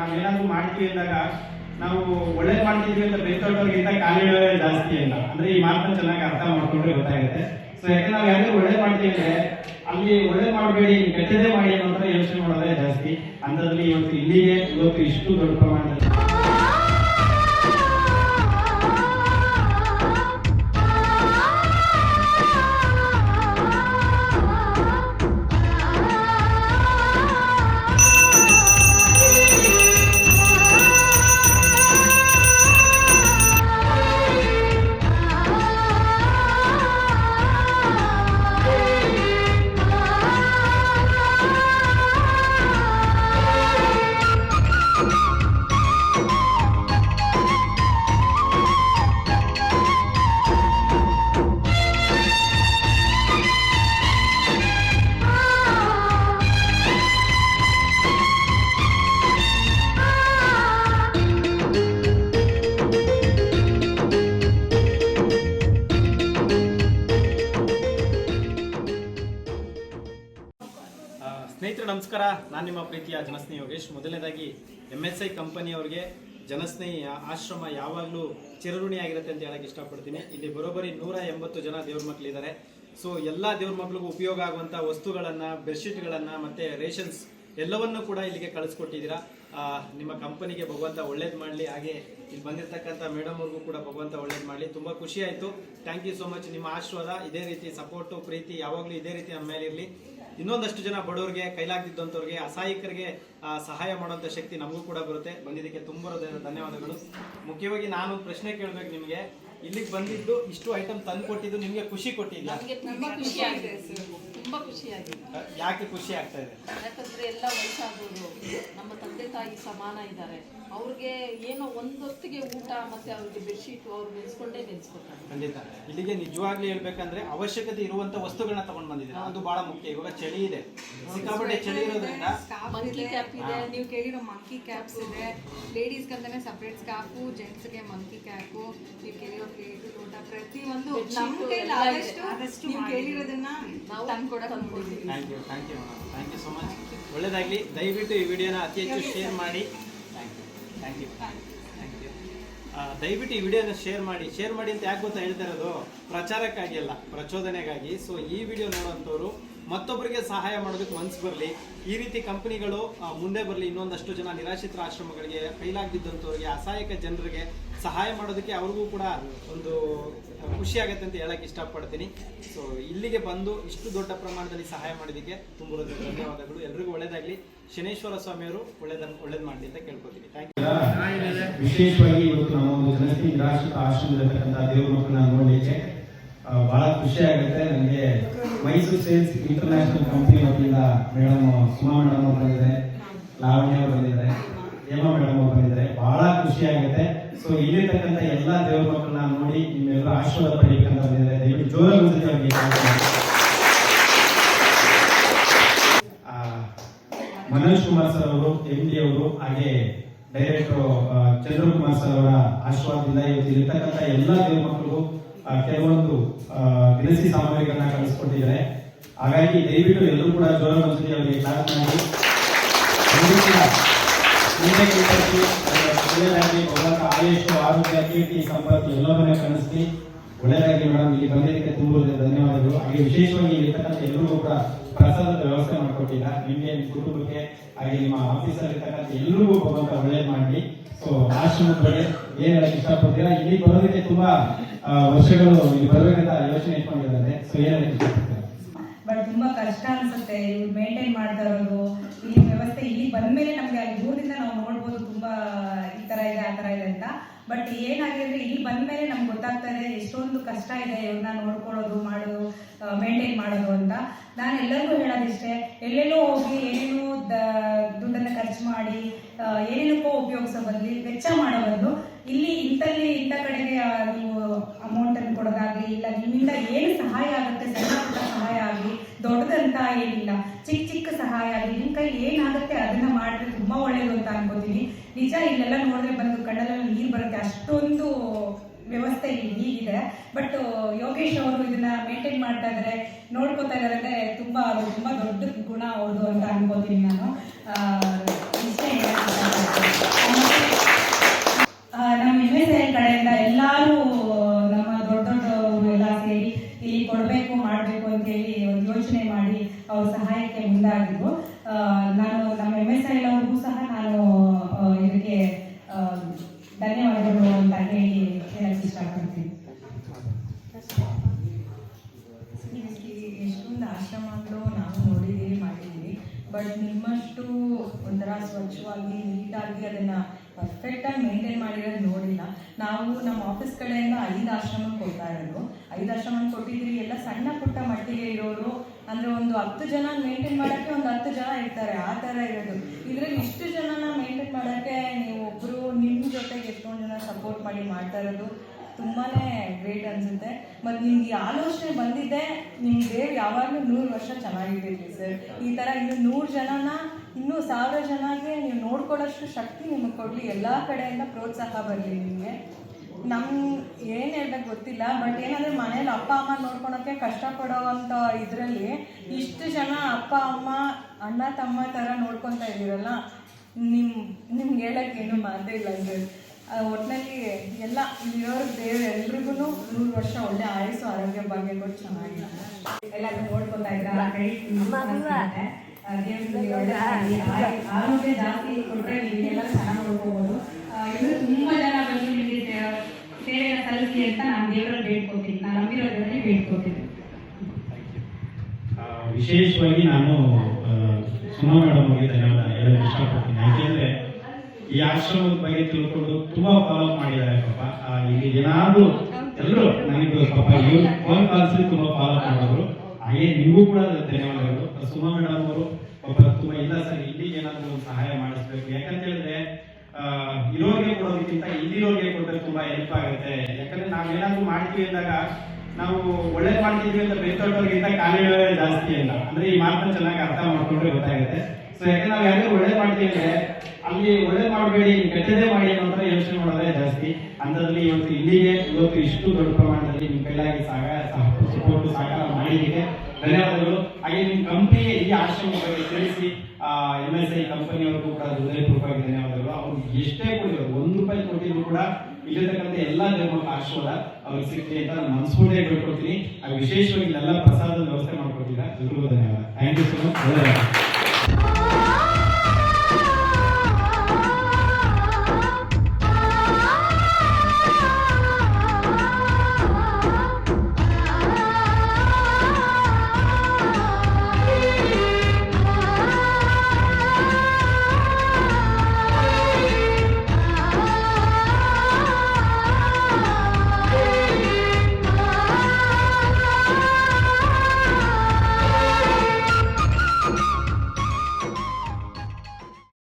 ನಾವು ಏನಾದ್ರು ಮಾಡ್ತೀವಿ ಅಂದಾಗ ನಾವು ಒಳ್ಳೇದು ಮಾಡ್ತಿದ್ವಿ ಅಂತ ಬೇತೊಟ್ಟವ್ರಿಗಿಂತ ಕಾಲಿಡೋದೇ ಜಾಸ್ತಿ ಇಲ್ಲ ಅಂದ್ರೆ ಈ ಮಾತನ್ನ ಚೆನ್ನಾಗಿ ಅರ್ಥ ಮಾಡ್ಕೊಂಡ್ರೆ ಗೊತ್ತಾಗುತ್ತೆ. ಸೊ ಯಾಕಂದ್ರೆ ನಾವು ಯಾರು ಒಳ್ಳೆ ಮಾಡ್ತೀವಿ ಅಂದ್ರೆ ಅಲ್ಲಿ ಒಳ್ಳೆ ಮಾಡಬೇಡಿ ಕೆಟ್ಟದೇ ಮಾಡಿ ಅಂತ ಯೋಚನೆ ಮಾಡೋದೇ ಜಾಸ್ತಿ. ಅಂದ್ರಲ್ಲಿ ಇವತ್ತು ಇಲ್ಲಿಗೆ ಇವತ್ತು ಇಷ್ಟು ದೊಡ್ಡ ಪ್ರಮಾಣದಲ್ಲಿ ನಮಸ್ಕಾರ. ನಾನು ನಿಮ್ಮ ಪ್ರೀತಿಯ ಜನಸ್ನೇಹಿ ಯೋಗೇಶ್. ಮೊದಲನೇದಾಗಿ ಎಂ ಎಸ್ ಐ ಕಂಪನಿಯವರಿಗೆ ಜನಸ್ನೇಹಿ ಆಶ್ರಮ ಯಾವಾಗಲೂ ಚಿರಋಣಿಯಾಗಿರುತ್ತೆ ಅಂತ ಹೇಳಕ್ಕೆ ಇಷ್ಟಪಡ್ತೀನಿ. ಇಲ್ಲಿ ಬರೋಬ್ಬರಿ ನೂರ ಎಂಬತ್ತು ಜನ ದೇವ್ರ ಮಕ್ಕಳಿದ್ದಾರೆ ಸೊ ಎಲ್ಲ ದೇವ್ರ ಮಕ್ಕಳಿಗೂ ಉಪಯೋಗ ಆಗುವಂಥ ವಸ್ತುಗಳನ್ನು, ಬೆಡ್ಶೀಟ್ಗಳನ್ನು ಮತ್ತು ರೇಷನ್ಸ್ ಎಲ್ಲವನ್ನೂ ಕೂಡ ಇಲ್ಲಿಗೆ ಕಳಿಸ್ಕೊಟ್ಟಿದ್ದೀರಾ. ನಿಮ್ಮ ಕಂಪನಿಗೆ ಭಗವಂತ ಒಳ್ಳೇದು ಮಾಡಲಿ. ಹಾಗೆ ಇಲ್ಲಿ ಬಂದಿರತಕ್ಕಂಥ ಮೇಡಮ್ ಅವ್ರಿಗೂ ಕೂಡ ಭಗವಂತ ಒಳ್ಳೇದು ಮಾಡಲಿ. ತುಂಬ ಖುಷಿ ಆಯಿತು. ಥ್ಯಾಂಕ್ ಯು ಸೋ ಮಚ್ ನಿಮ್ಮ ಆಶೀರ್ವಾದ ಇದೇ ರೀತಿ ಸಪೋರ್ಟು ಪ್ರೀತಿ ಯಾವಾಗಲೂ ಇದೇ ರೀತಿ ನಮ್ಮ ಮೇಲೆ ಇರಲಿ ಇನ್ನೊಂದಷ್ಟು ಜನ ಬಡವರಿಗೆ, ಕೈಲಾಗ್ದಿದ್ದಂಥವ್ರಿಗೆ, ಅಸಹಾಯಕರಿಗೆ ಸಹಾಯ ಮಾಡುವಂಥ ಶಕ್ತಿ ನಮಗೂ ಕೂಡ ಬರುತ್ತೆ. ಬಂದಿದ್ದಕ್ಕೆ ತುಂಬ ಧನ್ಯವಾದಗಳು. ಮುಖ್ಯವಾಗಿ ನಾನು ಪ್ರಶ್ನೆ ಕೇಳಬೇಕು ನಿಮಗೆ. ಇಲ್ಲಿಗೆ ಬಂದಿದ್ದು ಇಷ್ಟು ಐಟಮ್ ತಂದು ಕೊಟ್ಟಿದ್ದು ನಿಮಗೆ ಖುಷಿ ಕೊಟ್ಟಿಲ್ಲ ತುಂಬಾ ಖುಷಿಯಾಗಿದೆ. ಯಾಕೆ ಖುಷಿ ಆಗ್ತಾ ಇದೆ? ಯಾಕಂದ್ರೆ ಎಲ್ಲ ವಯಸ್ಸಾದವರು ನಮ್ಮ ತಂದೆ ತಾಯಿ ಸಮಾನ ಇದ್ದಾರೆ. ಅವ್ರಿಗೆ ಏನೋ ಒಂದೊತ್ತಿಗೆ ಊಟ ಮತ್ತೆ ಅವ್ರಿಗೆ ಬೆಡ್ಶೀಟ್ ಅವ್ರು ನೆನ್ಸ್ಕೊಂಡೇ ನೆನ್ಸ್ಕೊತಾರೆ ಖಂಡಿತ. ಇಲ್ಲಿಗೆ ನಿಜವಾಗ್ಲೂ ಹೇಳ್ಬೇಕಂದ್ರೆ ಅವಶ್ಯಕತೆ ಇರುವಂತ ವಸ್ತುಗಳನ್ನ ತಗೊಂಡ್ ಬಂದಿದ್ದೀರಾ? ಅದು ಬಹಳ ಮುಖ್ಯ. ಇವಾಗ ಚಳಿ ಇದೆ. ಸಿಕ್ಕಾಪಟ್ಟೆ ಚಳಿ ಇರೋದ್ರಿಂದ ಮಂಕಿ ಕ್ಯಾಪ್ ಇದೆ. ನೀವು ಕೇಳಿರೋ ಮಂಕಿ ಕ್ಯಾಪ್ಸ್ ಇದೆ. ಲೇಡೀಸ್ಗೆ ಅಂತಾನೆ ಸಪ್ರೇಟ್ ಸ್ಕಾಫು ಜೆಂಟ್ಸ್ಗೆ ಮಂಕಿ ಕ್ಯಾಪು ನೀವು ಕೇಳಿರೋ ಪ್ರತಿಯೊಂದು ನಮ್ಮ ಕೈಲಿ ಆದಷ್ಟು ನೀವು ಕೇಳಿರೋದನ್ನ ನಾವು ತಂದ್ಕೊಡಕ್ ಅನ್ಕೊಂಡಿದ್ದೀವಿ thank you thank you thank you so much ಒಳ್ಳೇದಾಗ್ಲಿ. ದಯವಿಟ್ಟು ಈ ವಿಡಿಯೋನ ಅತಿ ಹೆಚ್ಚು ಶೇರ್ ಮಾಡಿ. Thank you thank you thank you ದಯವಿಟ್ಟು ಈ ವಿಡಿಯೋನ ಶೇರ್ ಮಾಡಿ. ಶೇರ್ ಮಾಡಿ ಅಂತ ಯಾಕೆ ಗೊತ್ತಾ ಹೇಳ್ತಾ ಇರೋದು? ಪ್ರಚಾರಕ್ಕಾಗಿ ಅಲ್ಲ ಪ್ರಚೋದನೆಗಾಗಿ. ಸೊ ಈ ವಿಡಿಯೋ ನೋಡುವಂಥವ್ರು ಮತ್ತೊಬ್ಬರಿಗೆ ಸಹಾಯ ಮಾಡೋದಕ್ಕೆ ಮನ್ಸ್ ಬರಲಿ. ಈ ರೀತಿ ಕಂಪನಿಗಳು ಮುಂದೆ ಬರಲಿ. ಇನ್ನೊಂದಷ್ಟು ಜನ ನಿರಾಶ್ರಿತ ಆಶ್ರಮಗಳಿಗೆ ಕೈಲಾಗದಿದ್ದಂಥವ್ರಿಗೆ, ಅಸಹಾಯಕ ಜನರಿಗೆ ಸಹಾಯ ಮಾಡೋದಕ್ಕೆ ಅವ್ರಿಗೂ ಕೂಡ ಒಂದು ಖುಷಿ ಆಗುತ್ತೆ ಅಂತ ಹೇಳಕ್ ಇಷ್ಟಪಡ್ತೀನಿ. ಸೊ ಇಲ್ಲಿಗೆ ಬಂದು ಇಷ್ಟು ದೊಡ್ಡ ಪ್ರಮಾಣದಲ್ಲಿ ಸಹಾಯ ಮಾಡಿದ್ದಕ್ಕೆ ತುಂಬ ಧನ್ಯವಾದಗಳು. ಎಲ್ರಿಗೂ ಒಳ್ಳೇದಾಗ್ಲಿ. ಶನೇಶ್ವರ ಸ್ವಾಮಿಯವರು ಒಳ್ಳೇದ ಒಳ್ಳೇದು ಮಾಡಿ ಅಂತ ಕೇಳ್ಕೊತೀನಿ. ವಿಶೇಷವಾಗಿ ಇವತ್ತು ನಮ್ಮ ಒಂದು ಜನತೆ ನಿರಾಶ್ರಿತ ಆಶ್ರಮದಲ್ಲಿರ್ತಕ್ಕಂಥ ದೇವರ ಮಕ್ಕಳನ್ನ ನೋಡಲಿಕ್ಕೆ ಬಹಳ ಖುಷಿ ಆಗುತ್ತೆ. ನನಗೆ ಮೈಸೂರು ಸೇಲ್ಸ್ ಇಂಟರ್ನ್ಯಾಷನಲ್ ಕಂಪನಿ ವತಿಯಿಂದ ಮೇಡಮ್ ಸುಮಾ ಮೇಡಮ್ ಅವ್ರು ಬಂದಿದ್ದಾರೆ. ಲಾವಣ್ಯ ಅವ್ರು ಬಂದಿದ್ದಾರೆ. ಹೇಮಾ ಮೇಡಮ್ ಅವ್ರು ಬಂದಿದ್ದಾರೆ. ಬಹಳ ಖುಷಿ ಆಗುತ್ತೆ. ಸೊ ಇಲ್ಲಿರ್ತಕ್ಕಂಥ ಎಲ್ಲ ದೇವ್ರ ಮಕ್ಕಳನ್ನ ನೋಡಿ ನಿಮ್ಮೆಲ್ಲರ ಆಶೀರ್ವಾದ ಪಡೀಬೇಕಂತ ಬಂದಿದ್ದಾರೆ. ದಯವಿಟ್ಟು ಜೋರಾಗಿ ಒಂದ್ಸತಿ ಮನೋಜ್ ಕುಮಾರ್ ಸರ್ ಅವರು ಎಂ ಡಿ ಅವರು, ಹಾಗೆ ಡೈರೆಕ್ಟರ್ ಚಂದ್ರಕುಮಾರ್ ಸರ್ ಅವರ ಆಶೀರ್ವಾದದಿಂದ ಇವತ್ತು ಇರತಕ್ಕಂಥ ಎಲ್ಲ ದೇವ್ರ ಕೆಲವೊಂದು ದಿನಸಿ ಸಾಮಗ್ರಿಗಳನ್ನ ಕಳಿಸ್ಕೊಟ್ಟಿದ್ದಾರೆ. ಹಾಗಾಗಿ ದಯವಿಟ್ಟು ಎಲ್ಲರೂ ಕೂಡ ಜೋರ ಒಂದ್ಸತಿ ಅವರಿಗೆ ಕ್ಲಾಸ್ ಮಾಡಿ. ಒಳ್ಳೆಯದಾಗಿ ಭಗವಂತ ಆರೋಗ್ಯ, ಕೀರ್ತಿ, ಸಂಪತ್ತು ಎಲ್ಲವನ್ನ ಕನಸ್ಲಿ ಒಳ್ಳೆಯದಾಗಿ ಮೇಡಮ್, ಇಲ್ಲಿ ಬಂದಿದ್ದಕ್ಕೆ ತುಂಬ ಧನ್ಯವಾದಗಳು. ಹಾಗೆ ವಿಶೇಷವಾಗಿ ಇರ್ತಕ್ಕಂಥ ಎಲ್ಲರೂ ಕೂಡ ಪ್ರಸಾದದ ವ್ಯವಸ್ಥೆ ಮಾಡಿಕೊಟ್ಟಿಲ್ಲ. ನಿಮಗೆ, ನಿಮ್ಮ ಕುಟುಂಬಕ್ಕೆ, ಹಾಗೆ ನಿಮ್ಮ ಆಫೀಸಲ್ಲಿ ಇರ್ತಕ್ಕಂಥ ಎಲ್ಲರಿಗೂ ಭಗವಂತ ಒಳ್ಳೇದು ಮಾಡಿ ಸೊ ಆಶ್ರಮದ ಬಗ್ಗೆ ಏನು ಹೇಳಕ್ಕೆ ಇಷ್ಟಪಡ್ತೀರಾ? ಇಲ್ಲಿ ಬರೋದಕ್ಕೆ ತುಂಬಾ ವರ್ಷಗಳು ಇಲ್ಲಿ ಬರಬೇಕಂತ ಯೋಚನೆ ಇಟ್ಕೊಂಡಿದ್ದಾರೆ. ಸೊ ಏನ್ ಬಟ್ ತುಂಬಾ ಕಷ್ಟ ಅನ್ಸುತ್ತೆ. ಇವ್ರು ಮೇಂಟೈನ್ ಮಾಡ್ತಾ ಇರೋದು ಇಲ್ಲಿ ವ್ಯವಸ್ಥೆ ಇಲ್ಲಿ ಬಂದ್ಮೇಲೆ ನಮ್ಗೆ ಅಲ್ಲಿ ದೂರದಿಂದ ನಾವು ನೋಡ್ಬೋದು ತುಂಬಾ ಈ ತರ ಇದೆ, ಆ ತರ ಇದೆ ಅಂತ. ಬಟ್ ಏನಾಗಿದೆ ಇಲ್ಲಿ ಬಂದ್ಮೇಲೆ ನಮ್ಗೆ ಗೊತ್ತಾಗ್ತಾ ಇದೆ, ಎಷ್ಟೊಂದು ಕಷ್ಟ ಇದೆ ಇವ್ರನ್ನ ನೋಡ್ಕೊಳ್ಳೋದು ಮಾಡೋದು ಮೇಂಟೈನ್ ಮಾಡೋದು ಅಂತ. ನಾನು ಎಲ್ಲರಿಗೂ ಹೇಳೋದಿಷ್ಟೇ ಎಲ್ಲೆಲ್ಲೋ ಹೋಗಿ, ಏನೇನೋ ದುಡ್ಡನ್ನು ಖರ್ಚು ಮಾಡಿ ಏನೇನಕ್ಕೋ ಉಪಯೋಗಿಸೋ ಬದಲಿ ವೆಚ್ಚ ಮಾಡೋ ಬದಲು ಇಲ್ಲಿ ಇಂಥಲ್ಲಿ ಇಂಥ ಕಡೆಗೆ ನೀವು ಅಮೌಂಟ್ ಅನ್ನು ಕೊಡೋದಾಗ್ಲಿ, ಇಲ್ಲ ನಿಮ್ಮಿಂದ ಏನು ಸಹಾಯ ಆಗುತ್ತೆ ಸಣ್ಣ ಸಹಾಯ ಆಗಲಿ, ದೊಡ್ಡದಂತ ಏನಿಲ್ಲ, ಚಿಕ್ಕ ಚಿಕ್ಕ ಸಹಾಯ ಆಗಲಿ, ನಿಮ್ಮ ಕೈ ಏನಾಗುತ್ತೆ ಅದನ್ನ ಮಾಡಿದ್ರೆ ತುಂಬಾ ಒಳ್ಳೇದು ಅಂತ ಅನ್ಕೋತೀನಿ. ನಿಜ ಇಲ್ಲೆಲ್ಲ ನೋಡಿದ್ರೆ ಬಂದು ಕಣ್ಣಲ್ಲ ನೀರು ಬರುತ್ತೆ, ಅಷ್ಟೊಂದು ವ್ಯವಸ್ಥೆ ಇಲ್ಲಿ ಹೀಗಿದೆ. ಬಟ್ ಯೋಗೇಶ್ ಅವರು ಇದನ್ನ ಮೇಂಟೈನ್ ಮಾಡ್ತಾ ಇದ್ದಾರೆ ನೋಡ್ಕೋತಾ ಇದ್ದಾರೆ ತುಂಬಾ ತುಂಬಾ ದೊಡ್ಡ ಗುಣ ಅವ್ರದ್ದು ಅಂತ ಅನ್ಕೋತೀನಿ ನಾನು. ಯೋಚನೆ ಮಾಡಿ ಅವ್ರ ಸಹಾಯಕ್ಕೆ ಮುಂದಾಗಿದ್ರು ನಾನು ನಮ್ಮ ಎಂ ಎಸ್ ಐ ಅವ್ರಿಗೂ ಸಹ ನಾನು ಇದಕ್ಕೆ ಧನ್ಯವಾದಗಳು ಅಂತ ಹೇಳಿ ಹೇಳಕ್ಕೆ ಇಷ್ಟಪಡ್ತೀನಿ. ಎಷ್ಟೊಂದು ನಾವು ಮಾಡಿದ್ದೀವಿ, ಬಟ್ ನಿಮ್ಮಷ್ಟು ಒಂಥರ ಸ್ವಚ್ಛವಾಗಿ ನೀಟಾಗಿ ಅದನ್ನು ಪರ್ಫೆಕ್ಟಾಗಿ ಮೇಂಟೈನ್ ಮಾಡಿರೋದು ನೋಡಿಲ್ಲ. ನಾವು ನಮ್ಮ ಆಫೀಸ್ ಕಡೆಯಿಂದ ಐದು ಆಶ್ರಮಕ್ಕೆ ಕೊಡ್ತಾ ಇರೋದು. ಐದು ಆಶ್ರಮಕ್ಕೆ ಕೊಟ್ಟಿದ್ರಿ ಎಲ್ಲ ಸಣ್ಣ ಪುಟ್ಟ ಮಟ್ಟಿಗೆ ಇರೋರು. ಅಂದ್ರೆ ಒಂದು ಹತ್ತು ಜನ ಮೇಂಟೈನ್ ಮಾಡೋಕ್ಕೆ ಒಂದು ಹತ್ತು ಜನ ಇರ್ತಾರೆ, ಆ ಥರ ಇರೋದು. ಇದರಲ್ಲಿ ಇಷ್ಟು ಜನನ ಮೇಂಟೈನ್ ಮಾಡೋಕ್ಕೆ ನೀವು ಒಬ್ಬರು ನಿಮ್ಮ ಜೊತೆಗೆ ಎಷ್ಟೊಂದು ಜನ ಸಪೋರ್ಟ್ ಮಾಡಿ ಮಾಡ್ತಾ ಇರೋದು ತುಂಬಾ ಗ್ರೇಟ್ ಅನಿಸುತ್ತೆ. ಮತ್ತು ನಿಮ್ಗೆ ಈ ಆಲೋಚನೆ ಬಂದಿದ್ದೆ ನಿಮ್ಮ ಯಾವಾಗಲೂ ನೂರು ವರ್ಷ ಚೆನ್ನಾಗಿದ್ದೀರಿ ಸರ್. ಈ ಥರ ಇನ್ನು ನೂರು ಜನನ ಇನ್ನೂ ಸಾವಿರ ಜನಕ್ಕೆ ನೀವು ನೋಡ್ಕೊಳ್ಳೋಷ್ಟು ಶಕ್ತಿ ನಿಮಗೆ ಕೊಡಲಿ. ಎಲ್ಲ ಕಡೆಯಿಂದ ಪ್ರೋತ್ಸಾಹ ಬರಲಿ ನಿಮಗೆ. ನಮ್ಮ ಏನು ಹೇಳ್ಬೇಕು ಗೊತ್ತಿಲ್ಲ ಬಟ್ ಏನಂದರೆ ಮನೇಲಿ ಅಪ್ಪ ಅಮ್ಮ ನೋಡ್ಕೊಳೋಕ್ಕೆ ಕಷ್ಟಪಡೋವಂಥ ಇದರಲ್ಲಿ ಇಷ್ಟು ಜನ ಅಪ್ಪ ಅಮ್ಮ ಅಣ್ಣ ತಮ್ಮ ಥರ ನೋಡ್ಕೊತಾ ಇದ್ದೀರಲ್ಲ ನಿಮ್ಮ ನಿಮ್ಗೆ ಹೇಳೋಕ್ಕೇನು ಏನು ಮಾತೇ ಇಲ್ಲ ಅಂದರೆ. ಒಟ್ಟಿನಲ್ಲಿ ಎಲ್ಲ ಇಲ್ಲಿರೋರು ದೇವ್ರು ಎಲ್ರಿಗೂ ನೂರು ವರ್ಷ ಒಳ್ಳೆ ಆಯಸ್ಸು ಆರೋಗ್ಯ ಭಾಗ್ಯ ಕೊಟ್ಟು ಚೆನ್ನಾಗಿದೆ ಎಲ್ಲ ನೋಡ್ಕೊತಾ ಇದ್ದಾರೆ ಆರೋಗ್ಯ- ಜಾಸ್ತಿ ಕೊಟ್ಟರೆ ನೀವೆಲ್ಲ ಚೆನ್ನಾಗಿ ನೋಡ್ಕೋಬೋದು. ಇದು ತುಂಬಾ ಜನ ಬಂದು ನಿಮಗೆ ಸೇವೆನ ಸಲ್ಲಿಸಿ ಅಂತ ನಾನು ದೇವರಲ್ಲಿ ಬೇಡ್ಕೋತೀನಿ. ನಾನು ನಂಬಿರೋ ದೇವರಲ್ಲಿ ಬೇಡ್ಕೋತೀನಿ ಆ, ವಿಶೇಷವಾಗಿ ನಾನು ಸುಮಾ ಮೇಡಮ್ ಅವರಿಗೆ ಧನ್ಯವಾದ. ಹೇಳಲು ಇಷ್ಟಪಡ್ತೀನಿ. ಯಾಕೆಂದ್ರೆ ಈ ಆಶ್ರಮದ ಬಗ್ಗೆ ತಿಳ್ಕೊಂಡು ತುಂಬಾ ಫಾಲೋ ಮಾಡಿದ್ದಾರೆ ಪಾಪ. ಇಲ್ಲಿ ಏನಾದ್ರು ಎಲ್ಲರೂ ನನಗೆ ಪಾಪ. ಇವ್ರು ಫೋನ್ ಕಾಲ್ಸ್ ತುಂಬಾ ಫಾಲೋ ಮಾಡಿದ್ರು. ಹಾಗೆ ನೀವು ಕೂಡ ಧನ್ಯವಾದಗಳು. ಸುಮಾ ಮೇಡಮ್ ಅವರು ಪಾಪ ತುಂಬಾ ಇಲ್ಲ ಸರ್, ಇಲ್ಲಿಗೆ ಏನಾದರೂ ಒಂದು ಸಹಾಯ ಮಾಡಿಸ್ಬೇಕು. ಯಾಕಂತ ಹೇಳಿದ್ರೆ ಇರೋರಿಗೆ ಕೊಡೋದಕ್ಕಿಂತ ಇಲ್ಲಿರೋರಿಗೆ ಕೊಟ್ಟರೆ ತುಂಬಾ ಹೆಲ್ಪ್ ಆಗುತ್ತೆ. ಯಾಕಂದ್ರೆ ನಾವೇನಾದ್ರೂ ಮಾಡ್ತೀವಿ ಅಂದಾಗ, ನಾವು ಒಳ್ಳೆ ಮಾಡ್ತಿದ್ವಿ ಅಂತ ಬೆತ್ತೊಟ್ಟವ್ರಿಗಿಂತ ಕಾಲಿಡೋದೇ ಜಾಸ್ತಿ ಇಲ್ಲ ಅಂದ್ರೆ ಈ ಮಾತನ್ನ ಚೆನ್ನಾಗಿ ಅರ್ಥ ಮಾಡ್ಕೊಂಡ್ರೆ ಗೊತ್ತಾಗುತ್ತೆ. ಸೊ ಯಾಕಂದ್ರೆ ನಾವು ಯಾರು ಒಳ್ಳೆ ಮಾಡ್ತೀವಿ ಅಂದ್ರೆ ಅಲ್ಲಿ ಒಳ್ಳೆ ಮಾಡಬೇಡಿ ಕೆಟ್ಟದೇ ಮಾಡಿ ಅಂತ ಯೋಚನೆ ಮಾಡೋದೇ ಜಾಸ್ತಿ. ಅಂಥದ್ರಲ್ಲಿ ಇವತ್ತು ಇಲ್ಲಿಗೆ ಇವತ್ತು ಇಷ್ಟು ದೊಡ್ಡ ಪ್ರಮಾಣದಲ್ಲಿ ನಿಮ್ಮ ಕೈಲಾಗಿ ಸಹಾಯ ಸಪೋರ್ಟ್ ಸಹಕಾರ ಮಾಡಿದ್ದೀನಿ ಧನ್ಯವಾದಗಳು. ಹಾಗೆ ನಿಮ್ಮ ಕಂಪನಿ ಈ ಆಶ್ರಮ ಬಗ್ಗೆ ತಿಳಿಸಿ ಎಂ ಎಸ್ ಐ ಕಂಪನಿಯವ್ರಿಗೂ ಕೂಡ ಹೃದಯಪೂರ್ವಕವಾಗಿ ಧನ್ಯವಾದಗಳು. ಅವ್ರು ಎಷ್ಟೇ ಕೊಡಿರೋದು ಒಂದು ರೂಪಾಯಿ ಕೊಟ್ಟಿದ್ರು ಕೂಡ ಇಲ್ಲಿರ್ತಕ್ಕಂಥ ಎಲ್ಲ ಧರ್ಮಕ್ಕೆ ಆಶೀರ್ವಾದ ಅವ್ರಿಗೆ ಸಿಗ್ಲಿ ಅಂತ ನಾನು ಮನಸ್ಫೂರ್ತಿಯಾಗಿ ಹೇಳ್ಕೊಡ್ತೀನಿ. ವಿಶೇಷವಾಗಿ ಇಲ್ಲೆಲ್ಲ ಪ್ರಸಾದದ ವ್ಯವಸ್ಥೆ ಮಾಡ್ಕೊಟ್ಟಿದ್ದಾರೆ. ಧನ್ಯವಾದ. Thank you so much